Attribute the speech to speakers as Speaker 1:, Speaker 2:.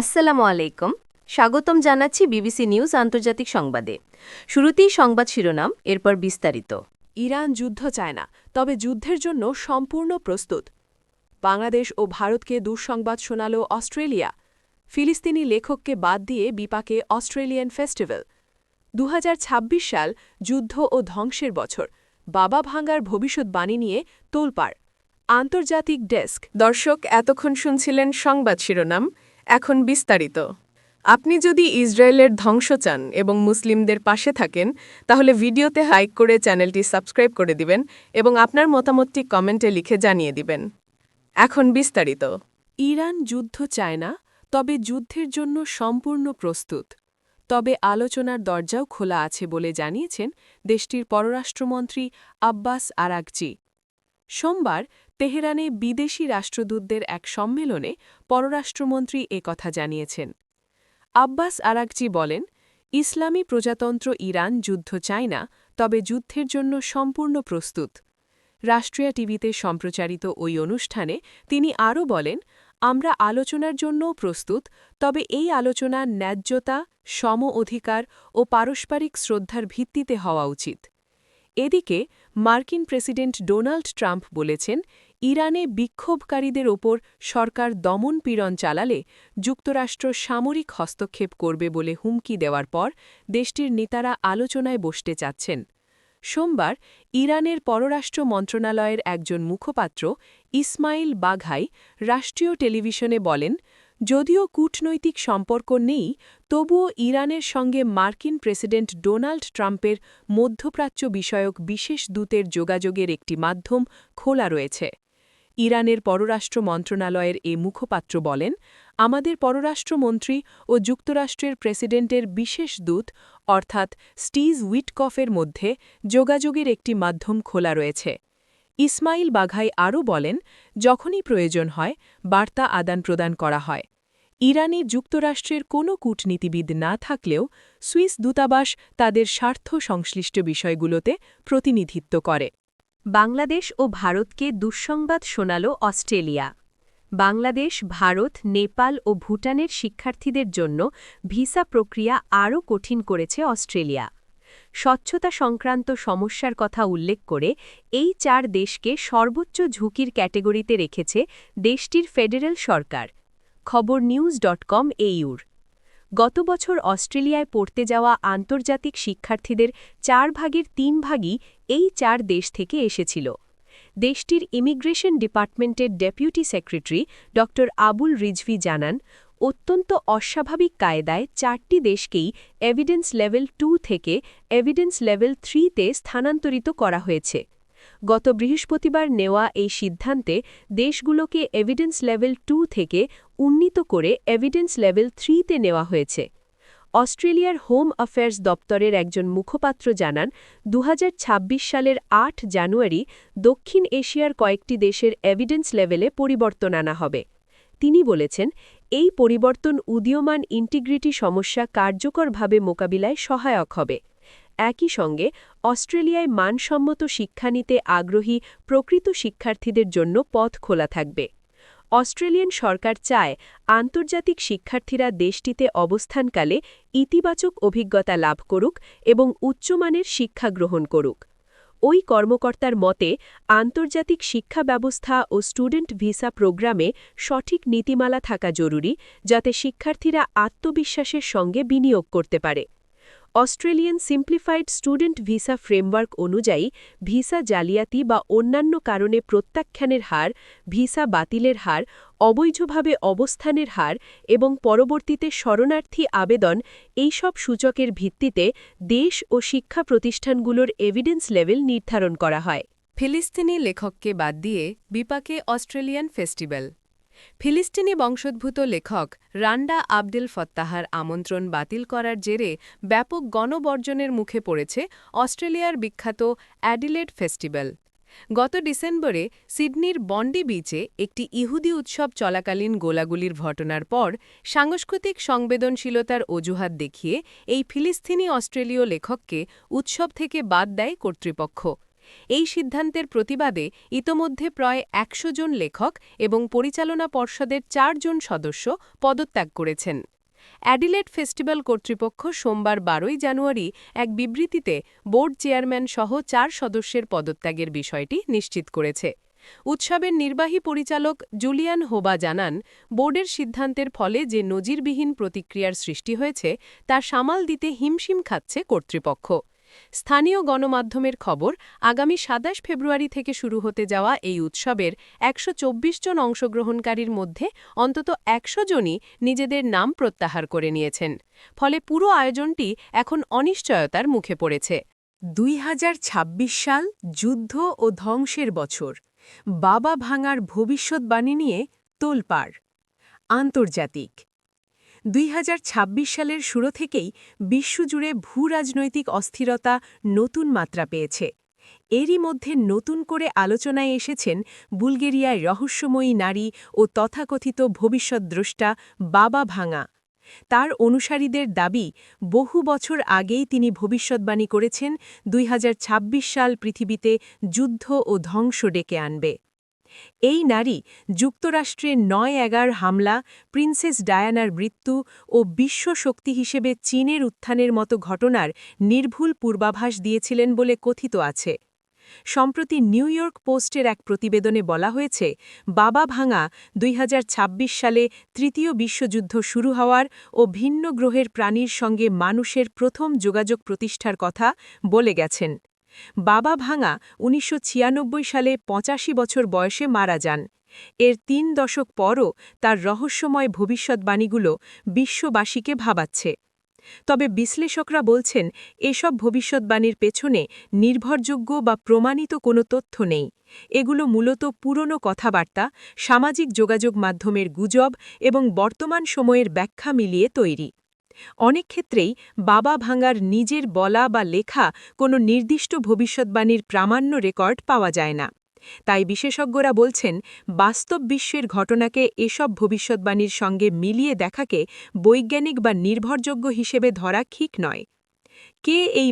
Speaker 1: আসসালামু আলাইকুম। স্বাগতম জানাচ্ছি বিবিসি নিউজ আন্তর্জাতিক সংবাদে। শুরুতেই সংবাদ শিরোনাম এরপর বিস্তারিত।
Speaker 2: ইরান যুদ্ধ চায় না তবে যুদ্ধের জন্য সম্পূর্ণ প্রস্তুত। বাংলাদেশ ও ভারতকে দুঃসংবাদ শোনাল অস্ট্রেলিয়া। ফিলিস্তিনি লেখককে বাদ দিয়ে বিপাকে অস্ট্রেলিয়ান ফেস্টিভ্যাল। দু হাজার ছাব্বিশ সাল যুদ্ধ ও ধ্বংসের বছর। বাবা ভাঙ্গার ভবিষ্যৎবাণী নিয়ে তোলপাড়। আন্তর্জাতিক ডেস্ক। দর্শক এতক্ষণ শুনছিলেন সংবাদ শিরোনাম। এখন বিস্তারিত। আপনি যদি ইসরায়েলের ধ্বংস চান এবং মুসলিমদের পাশে থাকেন, তাহলে ভিডিওতে লাইক করে চ্যানেলটি সাবস্ক্রাইব করে দিবেন এবং আপনার মতামতটি কমেন্টে লিখে জানিয়ে দিবেন। এখন বিস্তারিত। ইরান যুদ্ধ চায় না, তবে যুদ্ধের জন্য সম্পূর্ণ প্রস্তুত। তবে আলোচনার দরজাও খোলা আছে বলে জানিয়েছেন দেশটির পররাষ্ট্রমন্ত্রী আব্বাস আরাকজি সোমবার তেহরানে বিদেশি রাষ্ট্রদূতদের এক সম্মেলনে পররাষ্ট্রমন্ত্রী একথা জানিয়েছেন। আব্বাস আরাকজি বলেন, ইসলামী প্রজাতন্ত্র ইরান, যুদ্ধ চায় না তবে যুদ্ধের জন্য সম্পূর্ণ প্রস্তুত। রাষ্ট্রীয় টিভিতে সম্প্রচারিত ওই অনুষ্ঠানে তিনি আরও বলেন, আমরা আলোচনার জন্যও প্রস্তুত, তবে এই আলোচনা ন্যায্যতা, সম অধিকার ও পারস্পরিক শ্রদ্ধার ভিত্তিতে হওয়া উচিত। এদিকে, মার্কিন প্রেসিডেন্ট ডোনাল্ড ট্রাম্প বলেছেন, ইরানে বিক্ষোভকারীদের ওপর সরকার দমন পীড়ন চালালে যুক্তরাষ্ট্র সামরিক হস্তক্ষেপ করবে বলে হুমকি দেওয়ার পর দেশটির নেতারা আলোচনায় বসতে চাচ্ছেন। সোমবার, ইরানের পররাষ্ট্র মন্ত্রণালয়ের একজন মুখপাত্র, ইসমাইল বাঘাই, রাষ্ট্রীয় টেলিভিশনে বলেন যদিও কূটনৈতিক সম্পর্ক নেই, তবুও ইরানের সঙ্গে মার্কিন প্রেসিডেন্ট ডোনাল্ড ট্রাম্পের মধ্যপ্রাচ্য বিষয়ক বিশেষ দূতের যোগাযোগের একটি মাধ্যম খোলা রয়েছে। ইরানের পররাষ্ট্র মন্ত্রণালয়ের এ মুখপাত্র বলেন, আমাদের পররাষ্ট্রমন্ত্রী ও যুক্তরাষ্ট্রের প্রেসিডেন্টের বিশেষ দূত, অর্থাৎ স্টিজ উইটকফের মধ্যে যোগাযোগের একটি মাধ্যম খোলা রয়েছে। ইসমাইল বাঘাই আরও বলেন, যখনই প্রয়োজন হয়, বার্তা আদান প্রদান করা হয়। ইরানে যুক্তরাষ্ট্রের কোনো কূটনীতিবিদ না থাকলেও সুইস দূতাবাস তাদের স্বার্থ সংশ্লিষ্ট বিষয়গুলোতে প্রতিনিধিত্ব করে।
Speaker 1: বাংলাদেশ ও ভারতকে দুঃসংবাদ শোনাল অস্ট্রেলিয়া। বাংলাদেশ, ভারত, নেপাল ও ভুটানের শিক্ষার্থীদের জন্য ভিসা প্রক্রিয়া আরও কঠিন করেছে অস্ট্রেলিয়া। স্বচ্ছতা সংক্রান্ত সমস্যার কথা উল্লেখ করে এই চার দেশকে সর্বোচ্চ ঝুঁকির ক্যাটেগরিতে রেখেছে দেশটির ফেডারেল সরকার। খবর নিউজ ডট কম এইউর। গত বছর অস্ট্রেলিয়ায় পড়তে যাওয়া আন্তর্জাতিক শিক্ষার্থীদের চার ভাগের তিন ভাগই এই চার দেশ থেকে এসেছিল। দেশটির ইমিগ্রেশন ডিপার্টমেন্টের ডেপুটি সেক্রেটারি ড আবুল রিজভি জানান অত্যন্ত অস্বাভাবিক কায়দায় চারটি দেশকেই এভিডেন্স লেভেল টু থেকে এভিডেন্স লেভেল থ্রিতে স্থানান্তরিত করা হয়েছে। গত বৃহস্পতিবার নেওয়া এই সিদ্ধান্তে দেশগুলোকে এভিডেন্স লেভেল টু থেকে উন্নীত করে এভিডেন্স লেভেল থ্রিতে নেওয়া হয়েছে। অস্ট্রেলিয়ার হোম অ্যাফেয়ার্স দপ্তরের একজন মুখপাত্র জানান দু হাজার ছাব্বিশ সালের আট জানুয়ারি দক্ষিণ এশিয়ার কয়েকটি দেশের এভিডেন্স লেভেলে পরিবর্তন আনা হবে। তিনি বলেছেন, এই পরিবর্তন উদীয়মান ইন্টিগ্রিটি সমস্যা কার্যকরভাবে মোকাবিলায় সহায়ক হবে। একই সঙ্গে, অস্ট্রেলিয়ায় মানসম্মত শিক্ষা নিতে আগ্রহী প্রকৃত শিক্ষার্থীদের জন্য পথ খোলা থাকবে। অস্ট্রেলিয়ান সরকার চায় আন্তর্জাতিক শিক্ষার্থীরা দেশটিতে অবস্থানকালে ইতিবাচক অভিজ্ঞতা লাভ করুক এবং উচ্চমানের শিক্ষা গ্রহণ করুক। ওই কর্মকর্তার মতে, আন্তর্জাতিক শিক্ষা ব্যবস্থা ও স্টুডেন্ট ভিসা প্রোগ্রামে সঠিক নীতিমালা থাকা জরুরি, যাতে শিক্ষার্থীরা আত্মবিশ্বাসের সঙ্গে বিনিয়োগ করতে পারে। Australian simplified student visa framework অনুযায়ী ভিসা জালিয়াতি বা অন্যান্য কারণে প্রত্যাখ্যানের হার, ভিসা বাতিলের হার, অবৈধভাবে অবস্থানের হার এবং পরবর্তীতে শরণার্থী আবেদন, এইসব সূচকের ভিত্তিতে দেশ ও শিক্ষা প্রতিষ্ঠানগুলোর এভিডেন্স লেভেল নির্ধারণ করা হয়। ফিলিস্তিনি লেখককে বাদ দিয়ে বিপাকে অস্ট্রেলিয়ান ফেস্টিভ্যাল। ফিলিস্তিনি বংশোদ্ভূত লেখক রান্ডা আবদেল ফত্তাহার আমন্ত্রণ বাতিল করার জেরে ব্যাপক গণবর্জনের মুখে পড়েছে অস্ট্রেলিয়ার বিখ্যাত অ্যাডিলেড ফেস্টিভ্যাল। গত ডিসেম্বরে সিডনির বন্ডি বিচে একটি ইহুদি উৎসব চলাকালীন গোলাগুলির ঘটনার পর সাংস্কৃতিক সংবেদনশীলতার অজুহাত দেখিয়ে এই ফিলিস্তিনি অস্ট্রেলীয় লেখককে উৎসব থেকে বাদ দেয় কর্তৃপক্ষ। এই সিদ্ধান্তের প্রতিবাদে ইতোমধ্যে প্রায় একশো জন লেখক এবং পরিচালনা পর্ষদের চারজন সদস্য পদত্যাগ করেছেন। অ্যাডিলেড ফেস্টিভ্যাল কর্তৃপক্ষ সোমবার বারোই জানুয়ারি এক বিবৃতিতে বোর্ড চেয়ারম্যান সহ চার সদস্যের পদত্যাগের বিষয়টি নিশ্চিত করেছে। উৎসবের নির্বাহী পরিচালক জুলিয়ান হোবা জানান, বোর্ডের সিদ্ধান্তের ফলে যে নজিরবিহীন প্রতিক্রিয়ার সৃষ্টি হয়েছে, তা সামাল দিতে হিমশিম খাচ্ছে কর্তৃপক্ষ। স্থানীয় গণমাধ্যমের খবর, আগামী সাতাশ ফেব্রুয়ারি থেকে শুরু হতে যাওয়া এই উৎসবের একশো চব্বিশ জন অংশগ্রহণকারীর মধ্যে অন্তত একশো জনই নিজেদের নাম প্রত্যাহার করে নিয়েছেন। ফলে পুরো আয়োজনটি এখন অনিশ্চয়তার মুখে পড়েছে। দুই হাজার ছাব্বিশ সাল যুদ্ধ ও ধ্বংসের বছর। বাবা ভাঙার ভবিষ্যৎবাণী নিয়ে তোলপাড়। আন্তর্জাতিক। দুই হাজার ছাব্বিশ সালের শুরু থেকেই বিশ্বজুড়ে ভূরাজনৈতিক অস্থিরতা নতুন মাত্রা পেয়েছে। এরই মধ্যে নতুন করে আলোচনায় এসেছেন বুলগেরিয়ায় রহস্যময়ী নারী ও তথাকথিত ভবিষ্যৎদ্রষ্টা বাবা ভাঙা। তার অনুসারীদের দাবি, বহু বছর আগেই তিনি ভবিষ্যৎবাণী করেছেন, দুই হাজার ছাব্বিশ সাল পৃথিবীতে যুদ্ধ ও ধ্বংস ডেকে আনবে। এই নারী যুক্তরাষ্ট্রের নয় এগার হামলা, প্রিন্সেস ডায়ানার মৃত্যু ও বিশ্ব শক্তি হিসেবে চীনের উত্থানের মতো ঘটনার নির্ভুল পূর্বাভাস দিয়েছিলেন বলে কথিত আছে। সম্প্রতি নিউ ইয়র্ক পোস্টের এক প্রতিবেদনে বলা হয়েছে, বাবা ভাঙা দুই হাজার ছাব্বিশ সালে তৃতীয় বিশ্বযুদ্ধ শুরু হওয়ার ও ভিন্ন গ্রহের প্রাণীর সঙ্গে মানুষের প্রথম যোগাযোগ প্রতিষ্ঠার কথা বলে গেছেন। বাবা ভাঙা উনিশশো ছিয়ানব্বই সালে পঁচাশি বছর বয়সে মারা যান। এর তিন দশক পরও তার রহস্যময় ভবিষ্যৎবাণীগুলো বিশ্ববাসীকে ভাবাচ্ছে। তবে বিশ্লেষকরা বলছেন, এসব ভবিষ্যৎবাণীর পেছনে নির্ভরযোগ্য বা প্রমাণিত কোনো তথ্য নেই। এগুলো মূলত পুরনো কথাবার্তা, সামাজিক যোগাযোগ মাধ্যমের গুজব এবং বর্তমান সময়ের ব্যাখ্যা মিলিয়ে তৈরি। অনেক ক্ষেত্রেই বাবা ভাঙার নিজের বলা বা লেখা কোনো নির্দিষ্ট ভবিষ্যৎবাণীর প্রামাণ্য রেকর্ড পাওয়া যায় না। তাই বিশেষজ্ঞরা বলছেন, বাস্তব বিশ্বের ঘটনাকে এসব ভবিষ্যৎবাণীর সঙ্গে মিলিয়ে দেখাকে বৈজ্ঞানিক বা নির্ভরযোগ্য হিসেবে ধরা ঠিক নয়। কে এই